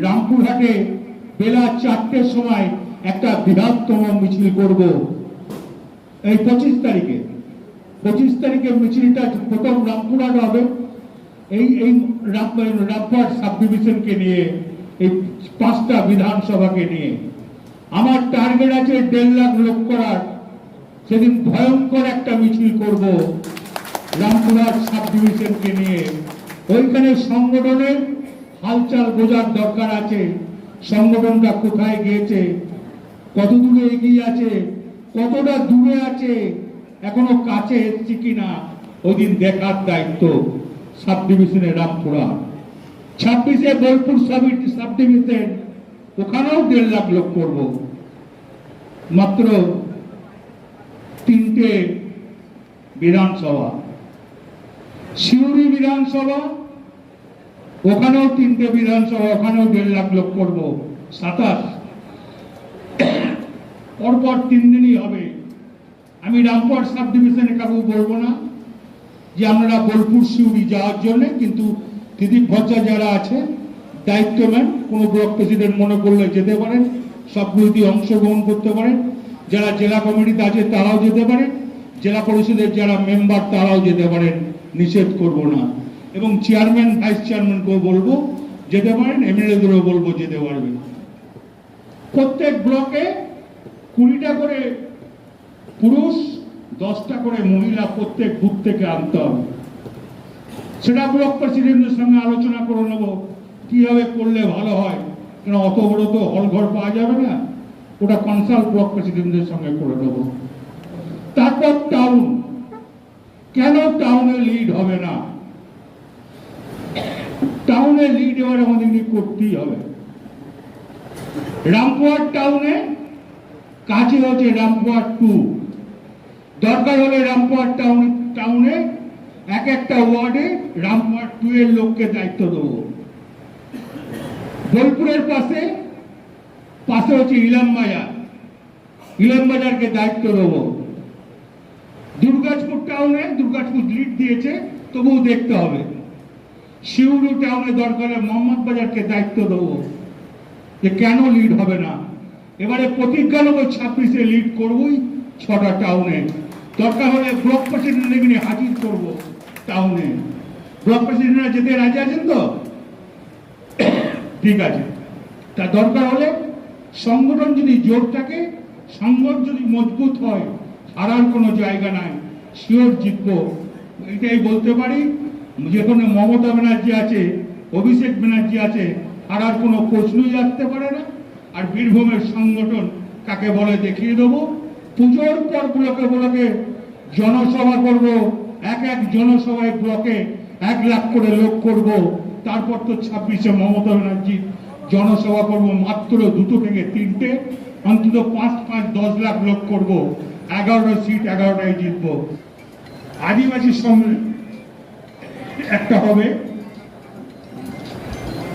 রামপুরহাটে বেলা চারটের সময় একটা বৃহত্তম মিছিল করব। এই পঁচিশ তারিখে পঁচিশ তারিখে মিছিলটা প্রথম রামপুরহাট হবে। এই এই রাম- রামপুরহাট সাব ডিভিশনকে নিয়ে, এই পাঁচটা বিধানসভাকে নিয়ে। আমার টার্গেট আছে দেড় লাখ লোক করার। সেদিন ভয়ঙ্কর একটা মিছিল করব রামপুরহাট সাব ডিভিশনকে নিয়ে। ওইখানে সংগঠনের হালচাল বোঝার দরকার আছে। সংগঠনটা কোথায় গিয়েছে? কত দূরে এগিয়ে আছে? কতটা দূরে আছে? এখনও কাছে এসছে কিনা? ওই দিন দেখার দায়িত্ব সাব ডিভিশনে রামপুরহাট ছাব্বিশে বোলপুর সাব সাব ডিভিশন ওখানেও দেড় লাখ লোক করব। মাত্র তিনটে বিধানসভা। সিউড়ি বিধানসভা ওখানেও তিনটে বিধানসভা, ওখানেও দেড় লাখ লোক করব। সাতাশ। পরপর তিন দিনই হবে। আমি রামপুর সাব ডিভিশনে কাকু বলব না যে আপনারা বোলপুর সিউড়ি যাওয়ার জন্য, কিন্তু দিদি ভজ্জা যারা আছে দায়িত্ব নেন কোনো ব্লক প্রেসিডেন্ট মনে করলে যেতে পারেন সবগুলোতে অংশগ্রহণ করতে পারেন। যারা জেলা কমিটিতে আছে, তারাও যেতে পারেন। জেলা পরিষদের যারা মেম্বার, তারাও যেতে পারেন। নিষেধ করব না। এবং চেয়ারম্যান ভাইস চেয়ারম্যানকেও বলব, যেতে পারেন এমএলএদেরও বলব যেতে পারবেন। প্রত্যেক ব্লকে কুড়িটা করে পুরুষ, দশটা করে মহিলা প্রত্যেক বুথ থেকে আনতে হবে। সেটা ব্লক প্রেসিডেন্টের সঙ্গে আলোচনা করে নেব, কীভাবে করলে ভালো হয়। কেন অত বড় তো হল ঘর পাওয়া যাবে না? ওটা কনসাল্ট ব্লক প্রেসিডেন্টের সঙ্গে করে নেব। তারপর টাউন কেন টাউনে লিড হবে না? টাউনে লিড এবার আমাদের করতেই হবে। রামপুরহাট টাউনে কাছে হচ্ছে রামপুরহাট টু দরকার হলে রামপুরহাট টাউন টাউনে এক একটা ওয়ার্ডে রামপুরহাট টু এর লোককে দায়িত্ব দেবো। বোলপুরের পাশে পাশে হচ্ছে ইলাম বাজার। ইলাম বাজারকে দায়িত্ব দেবো। দুর্গাজপুর টাউনে দুর্গাজপুর লিড দিয়েছে, তবুও দেখতে হবে। শিউরু টাউনে দরকার মোহাম্মদ বাজারকে দায়িত্ব দেবো যে কেন লিড হবে না? এবারে প্রতিজ্ঞা নেব ছাব্বিশে লিড করবই ছটা টাউনে। দরকার হলে ব্লক প্রেসিডেন্ট নিয়ে হাজির করব টাউনে। ব্লক প্রেসিডেন্টরা যেতে রাজি আছেন তো? ঠিক আছে। তা দরকার হলে সংগঠন যদি জোর থাকে, সংগঠন যদি মজবুত হয়, হারার কোনো জায়গা নাই। শিওর জিতবো। এটাই বলতে পারি। যেখানে মমতা ব্যানার্জি আছে, অভিষেক ব্যানার্জি আছে আর আর কোনো প্রশ্নই আসতে পারে না। আর বীরভূমের সংগঠন কাকে বলে দেখিয়ে দেবো। পুজোর পর ব্লকে ব্লকে জনসভা করব, এক এক জনসভায় ব্লকে এক লাখ করে লোক করব। তারপর তো ছাব্বিশে মমতা ব্যানার্জি জনসভা করব, মাত্র দুটো থেকে তিনটে, অন্তত পাঁচ পাঁচ, দশ লাখ লোক করব। এগারোটা সিট, এগারোটায় জিতবো। আদিবাসী সম্মেলন একটা হবে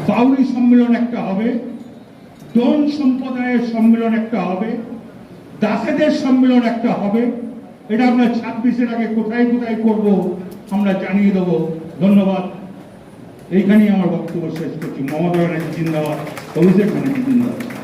বাউরি সম্মেলন একটা হবে দন সম্প্রদায়ের সম্মেলন একটা হবে, দাসেদের সম্মেলন একটা হবে। এটা আমরা ছাব্বিশের আগে কোথায় কোথায় করব আমরা জানিয়ে দেবো। ধন্যবাদ। এইখানেই আমার বক্তব্য শেষ করছি। মমতা ব্যানার্জি জিন্দাবাদ। অভিষেক ব্যানার্জি জিন্দাবাদ।